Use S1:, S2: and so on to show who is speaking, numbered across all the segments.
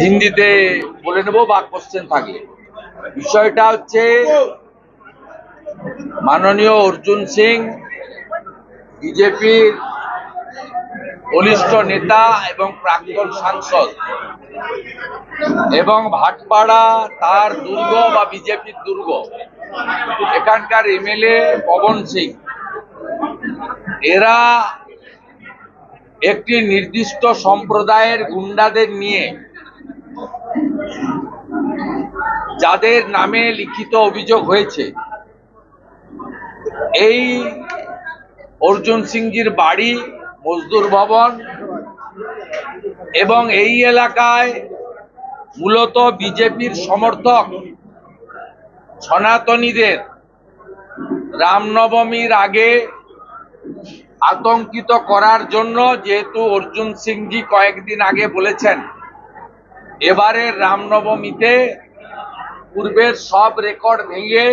S1: হিন্দিতে বলে নেব বা কোশ্চেন থাকলে। বিষয়টা হচ্ছে, মাননীয় অর্জুন সিং, বিজেপির বলিষ্ঠ নেতা এবং প্রাক্তন সাংসদ এবং ভাটপাড়া তার দুর্গ বা বিজেপির দুর্গ। এখানকার এমএলএ পবন সিং। এরা একটি নির্দিষ্ট সম্প্রদায়ের গুন্ডাদের নিয়ে, যাদের নামে লিখিত অভিযোগ হয়েছে। এই অর্জুন সিংজির বাড়ি, মজদুর ভবন এবং এই এলাকায় মূলত বিজেপির সমর্থক সনাতনীদের। রামনবমীর আগে আতঙ্কিত করার জন্য যেহেতু অর্জুন সিংজি কয়েকদিন আগে বলেছেন, এবারের রামনবমীতে পূর্বের সব রেকর্ড ভেঙে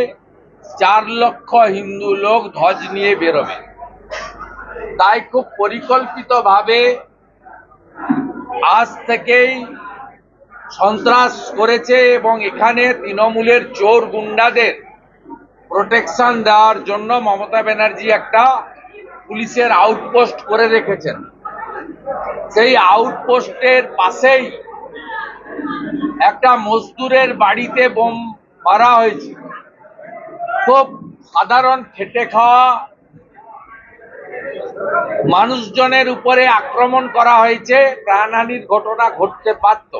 S1: চার লক্ষ হিন্দু লোক ধ্বজ নিয়ে বেরোবে। তাই খুব পরিকল্পিতভাবে আজ থেকেই সন্ত্রাস করেছে এবং এখানে তৃণমূলের চোর গুন্ডাদের প্রোটেকশন দেওয়ার জন্য মমতা ব্যানার্জি একটা পুলিশের আউটপোস্ট করে রেখেছেন। সেই আউটপোস্টের পাশেই একটা মজদুরের বাড়িতে বোম মারা হয়েছে। খুব সাধারণ খেটে খাওয়া মানুষজনের উপরে আক্রমণ করা হয়েছে, প্রাণহানির ঘটনা ঘটতে পারত।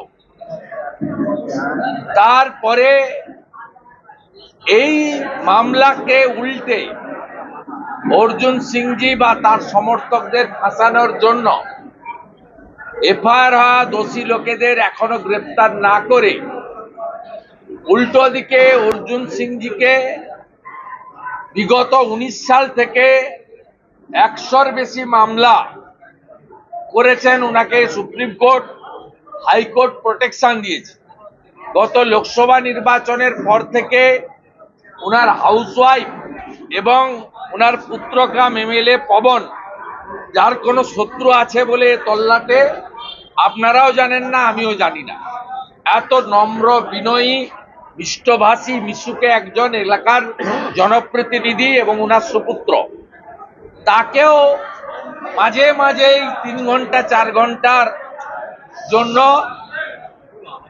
S1: তারপরে এই মামলাকে উল্টে অর্জুন সিংজি বা তার সমর্থকদের ফাঁসানোর জন্য এফআইআর হওয়া দোষী লোকেদের এখনও গ্রেপ্তার না করে উল্টো দিকে অর্জুন সিংজিকে বিগত উনিশ সাল থেকে একশোর বেশি মামলা করেছেন ওনাকে সুপ্রিম কোর্ট, হাইকোর্ট প্রোটেকশন দিয়েছে। গত লোকসভা নির্বাচনের পর থেকে ওনার হাউসওয়াইফ এবং ওনার পুত্রকাম এমএলএ পবন, যার কোনো শত্রু আছে বলে তল্লাটে আপনারাও জানেন না, আমিও জানি না। এত নম্র, বিনয়ী, মিষ্টভাষী, মিশুকে একজন এলাকার জনপ্রতিনিধি এবং ওনার সুপুত্র। তাকেও মাঝে মাঝেই তিন ঘণ্টা, চার ঘণ্টার জন্য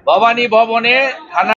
S1: ভবানী ভবনে থানা